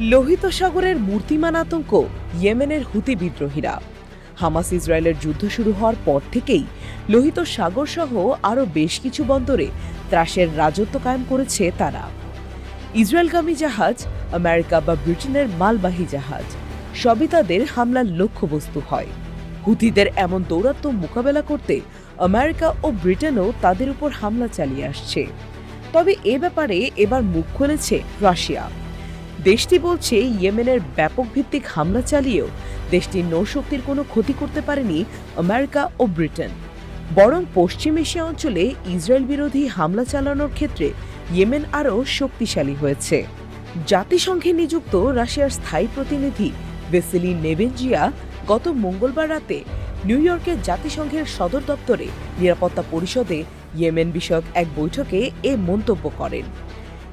লোহিত সাগরের মূর্তিমান আতঙ্ক ইয়েমেনের হুতি বিদ্রোহীরা। হামাস ইসরায়েলের যুদ্ধ শুরু হওয়ার পর থেকেই লোহিত সাগর সহ আরও বেশ কিছু বন্দরে ত্রাসের রাজত্ব কায়েম করেছে তারা। ইসরায়েলগামী জাহাজ, আমেরিকা বা ব্রিটেনের মালবাহী জাহাজ, সবই তাদের হামলার লক্ষ্যবস্তু হয়। হুতিদের এমন দৌরাত্ম্য মোকাবেলা করতে আমেরিকা ও ব্রিটেনও তাদের উপর হামলা চালিয়ে আসছে। তবে এ ব্যাপারে এবার মুখ খুলেছে রাশিয়া। দেশটি বলছে ইয়েমেনের ব্যাপক ভিত্তিক হামলা চালিয়েও দেশটির নৌশক্তির কোনো ক্ষতি করতে পারেনি আমেরিকা ও ব্রিটেন। বরং পশ্চিম এশিয়া অঞ্চলে ইসরায়েল বিরোধী হামলা চালানোর ক্ষেত্রে ইয়েমেন আরও শক্তিশালী হয়েছে। জাতিসংঘে নিযুক্ত রাশিয়ার স্থায়ী প্রতিনিধি ভেসেলি নেবেনজিয়া গত মঙ্গলবার রাতে নিউ ইয়র্কের জাতিসংঘের সদর দপ্তরে নিরাপত্তা পরিষদে ইয়েমেন বিষয়ক এক বৈঠকে এ মন্তব্য করেন।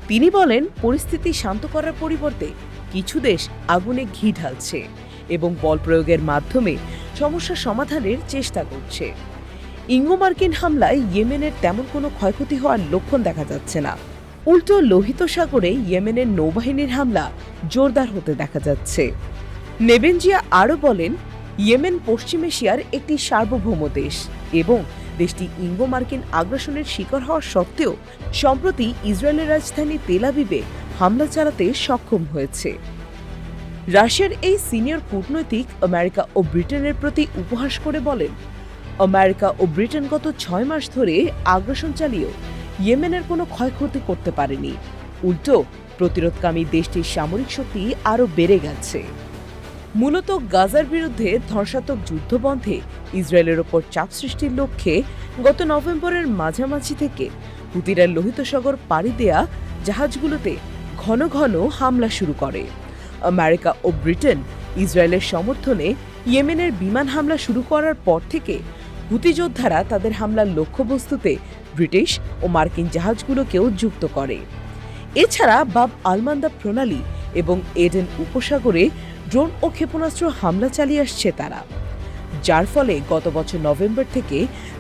তিনি বলেন, পরিস্থিতি শান্ত করার পরিবর্তে কিছু দেশ আগুনে ঘি ঢালছে এবং বল প্রয়োগের মাধ্যমে সমস্যা সমাধানের চেষ্টা করছে। ইঙ্গো মার্কিন হামলায় ইয়েমেনের তেমন কোনো ক্ষয়ক্ষতি হওয়ার লক্ষণ দেখা যাচ্ছে না। উল্টো লোহিত সাগরে ইয়েমেনের নৌবাহিনীর হামলা জোরদার হতে দেখা যাচ্ছে। নেবেনজিয়া আরও বলেন, ইয়েমেন পশ্চিম এশিয়ার একটি সার্বভৌম দেশ এবং দেশটি ইঙ্গো মার্কিন আগ্রাসনের শিকার হওয়া সত্ত্বেও, সম্প্রতি ইসরায়েলের রাজধানী তেলাবিবে হামলা চালাতে সক্ষম হয়েছে। রাশিয়ার এই সিনিয়র কূটনৈতিক আমেরিকা ও ব্রিটেনের প্রতি উপহাস করে বলেন, আমেরিকা ও ব্রিটেন গত ছয় মাস ধরে আগ্রাসন চালিয়েও ইয়েমেনের কোনো ক্ষয়ক্ষতি করতে পারেনি। উল্টো, প্রতিরোধকামী দেশটির সামরিক শক্তি আরও বেড়ে গেছে। মূলত গাজার বিরুদ্ধে ধ্বংসাত্মক যুদ্ধ বন্ধে ইসরায়েলের ওপর চাপ সৃষ্টির লক্ষ্যে গত নভেম্বরের মাঝামাঝি থেকে হুতিরা লোহিত সাগর পাড়ি দেয়া জাহাজগুলোতে ঘন ঘন হামলা শুরু করে। আমেরিকা ও ব্রিটেন ইসরায়েলের সমর্থনে ইয়েমেনের বিমান হামলা শুরু করার পর থেকে হুতি যোদ্ধারা তাদের হামলার লক্ষ্যবস্তুতে ব্রিটিশ ও মার্কিন জাহাজগুলোকেও যুক্ত করে। এছাড়া বাব আলমান্দা প্রণালী এবং এডেন উপসাগরে ড্রোন ও ক্ষেপণাস্ত্র হামলা চালিয়ে আসছে তারা। যার ফলে গত বছর নভেম্বর থেকে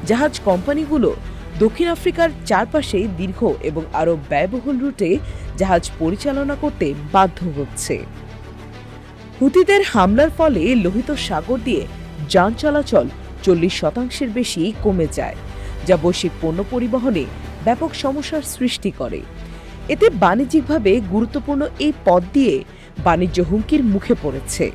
জাহাজ কোম্পানিগুলো দক্ষিণ আফ্রিকার চারপাশে দীর্ঘ এবং আরও ব্যয়বহুল রুটে জাহাজ পরিচালনা করতে বাধ্য হচ্ছে। হুতিদের হামলার ফলে লোহিত সাগর দিয়ে যান চলাচল চল্লিশ শতাংশের বেশি কমে যায়, যা বৈশ্বিক পণ্য পরিবহনে ব্যাপক সমস্যার সৃষ্টি করে। এতে বাণিজ্যিকভাবে গুরুত্বপূর্ণ এই পথ দিয়ে বাণিজ্য হুমকির মুখে পড়েছে।